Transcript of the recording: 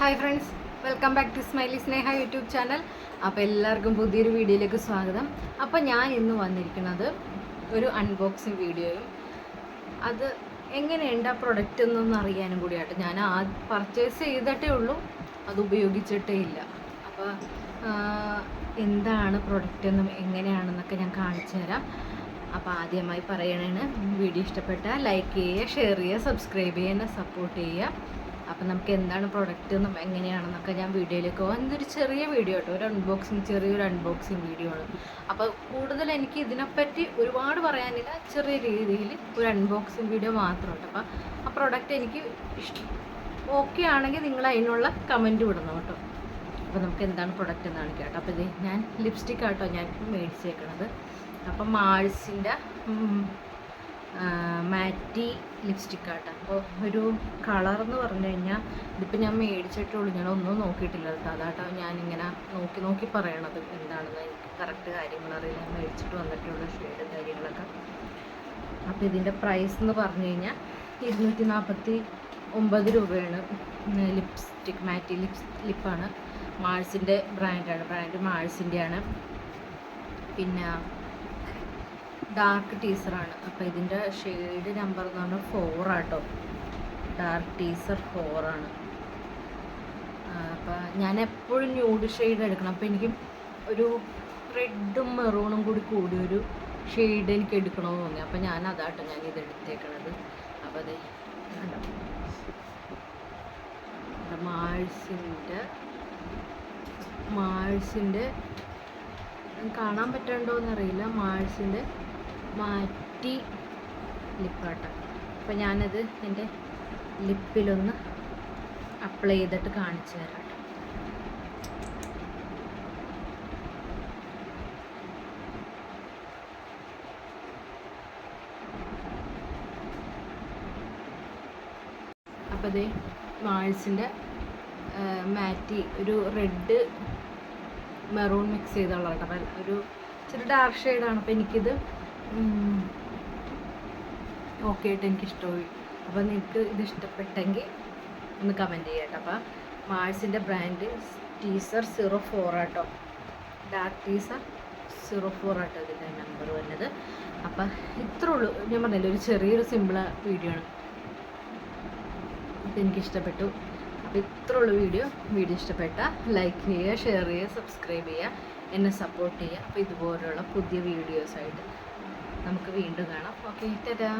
Hi friends welcome back to smiley Sneha YouTube channel അപ്പോൾ എല്ലാവർക്കും പുതിയൊരു വീഡിയോയിലേക്ക് സ്വാഗതം. അപ്പോൾ ഞാൻ ഇന്ന് വന്നിരിക്കുന്നത് ഒരു അൺബോക്സിങ് വീഡിയോയും അത് എങ്ങനെയുണ്ട് ആ പ്രൊഡക്റ്റ് എന്നൊന്ന് അറിയാനും കൂടിയായിട്ട്. ഞാൻ ആ പർച്ചേസ് ചെയ്തിട്ടേ ഉള്ളൂ അത് ഉപയോഗിച്ചിട്ടേ ഇല്ല. അപ്പോൾ എന്താണ് പ്രൊഡക്റ്റ് എന്നും എങ്ങനെയാണെന്നൊക്കെ ഞാൻ കാണിച്ചു തരാം. അപ്പോൾ ആദ്യമായി പറയണേണ് വീഡിയോ ഇഷ്ടപ്പെട്ടാൽ ലൈക്ക് ചെയ്യുക ഷെയർ ചെയ്യുക സബ്സ്ക്രൈബ് ചെയ്യുക സപ്പോർട്ട് ചെയ്യുക. അപ്പം നമുക്ക് എന്താണ് പ്രൊഡക്റ്റ് എങ്ങനെയാണെന്നൊക്കെ ഞാൻ വീഡിയോയിലേക്ക് പോകാം ഇതൊരു ചെറിയ വീഡിയോ കേട്ടോ. ഒരു അൺബോക്സിങ് ചെറിയൊരു അൺബോക്സിങ് വീഡിയോ ആണ്. അപ്പോൾ കൂടുതൽ എനിക്ക് ഇതിനെപ്പറ്റി ഒരുപാട് പറയാനില്ല. ചെറിയ രീതിയിൽ ഒരു അൺബോക്സിങ് വീഡിയോ മാത്രമുണ്ട്. അപ്പോൾ ആ പ്രൊഡക്റ്റ് എനിക്ക് ഇഷ്ടം ഓക്കെ ആണെങ്കിൽ നിങ്ങൾ അതിനുള്ള കമന്റ് വിടണം കേട്ടോ. അപ്പോൾ നമുക്ക് എന്താണ് പ്രൊഡക്റ്റ് എന്നാണ് കേട്ടോ. അപ്പോൾ ഇത് ഞാൻ ലിപ്സ്റ്റിക് ആട്ടോ ഞാൻ മേടിച്ചേക്കണത്. അപ്പം മാൾസിന്റെ മാറ്റി ലിപ്സ്റ്റിക് ആട്ടോ. അപ്പോൾ ഒരു കളർ എന്ന് പറഞ്ഞു കഴിഞ്ഞാൽ ഇതിപ്പോൾ ഞാൻ മേടിച്ചിട്ടുള്ളൂ. ഞാൻ ഒന്നും നോക്കിയിട്ടില്ല. കേട്ടോ അതാട്ടോ ഞാനിങ്ങനെ നോക്കി നോക്കി പറയണത്. എന്താണെന്ന് എനിക്ക് കറക്റ്റ് കാര്യങ്ങളറിയില്ല ഞാൻ മേടിച്ചിട്ട് വന്നിട്ടുള്ള ഷെയ്ഡ് കാര്യങ്ങളൊക്കെ. അപ്പോൾ ഇതിന്റെ പ്രൈസ് എന്ന് പറഞ്ഞു കഴിഞ്ഞാൽ ഇരുന്നൂറ്റി നാൽപ്പത്തി ഒമ്പത് രൂപയാണ് ലിപ്സ്റ്റിക് മാറ്റി ലിപ്സ് ലിപ്പാണ് മാൾസിന്റെ ബ്രാൻഡാണ് ബ്രാൻഡ് മാൾസിന്റെയാണ് പിന്നെ ഡാർക്ക് ടീസറാണ് അപ്പോൾ ഇതിന്റെ ഷെയ്ഡ് നമ്പർ എന്ന് പറഞ്ഞാൽ ഫോർ ആട്ടോ. ഡാർക്ക് ടീസർ ഫോറാണ് അപ്പോൾ ഞാൻ എപ്പോഴും ന്യൂഡ് ഷെയ്ഡ് എടുക്കണം. അപ്പോൾ എനിക്ക് ഒരു റെഡും മെറൂണും കൂടി കൂടി ഒരു ഷെയ്ഡ് എനിക്ക് എടുക്കണമെന്ന് തോന്നി. അപ്പോൾ ഞാൻ അതാട്ടോ ഞാൻ ഇത് എടുത്തേക്കണത്. അപ്പോൾ അതെ മാൾസിന്റെ മാൾസിന്റെ കാണാൻ പറ്റണ്ടോ എന്നറിയില്ല മാൾസിന്റെ മാറ്റി ലിപ്പാട്ട അപ്പോൾ ഞാനത് എന്റെ ലിപ്പിലൊന്ന് അപ്ലൈ ചെയ്തിട്ട് കാണിച്ചു തരാം. അപ്പോൾ അതേ മാൾസിന്റെ മാറ്റി ഒരു റെഡ് മെറൂൺ മിക്സ് ചെയ്തുള്ള കേട്ടോ ഒരു ഇച്ചിരി ഡാർക്ക് ഷെയ്ഡാണ് അപ്പോൾ എനിക്കിത് ഓക്കെ ആയിട്ട് എനിക്ക് ഇഷ്ടമായി അപ്പോൾ നിങ്ങൾക്ക് ഇത് ഇഷ്ടപ്പെട്ടെങ്കിൽ ഒന്ന് കമന്റ് ചെയ്യാട്ടോ. അപ്പം അപ്പോൾ മാൾസിന്റെ brand teaser zero four auto. Dark teaser zero four auto ഇതിന്റെ നമ്പർ വന്നത് അപ്പം ഇത്രേ ഉള്ളൂ. ഞാൻ പറഞ്ഞല്ലോ ഒരു ചെറിയൊരു സിമ്പിൾ വീഡിയോ ആണ്. അപ്പം എനിക്കിഷ്ടപ്പെട്ടു. അപ്പോൾ ഇത്രേ ഉള്ളൂ വീഡിയോ വീഡിയോ ഇഷ്ടപ്പെട്ട ലൈക്ക് ചെയ്യുക ഷെയർ ചെയ്യുക സബ്സ്ക്രൈബ് ചെയ്യുക എന്നെ സപ്പോർട്ട് ചെയ്യുക. അപ്പോൾ ഇതുപോലുള്ള പുതിയ വീഡിയോസായിട്ട് നമുക്ക് വീണ്ടും കാണാം. ഓക്കെ ടാറ്റാ.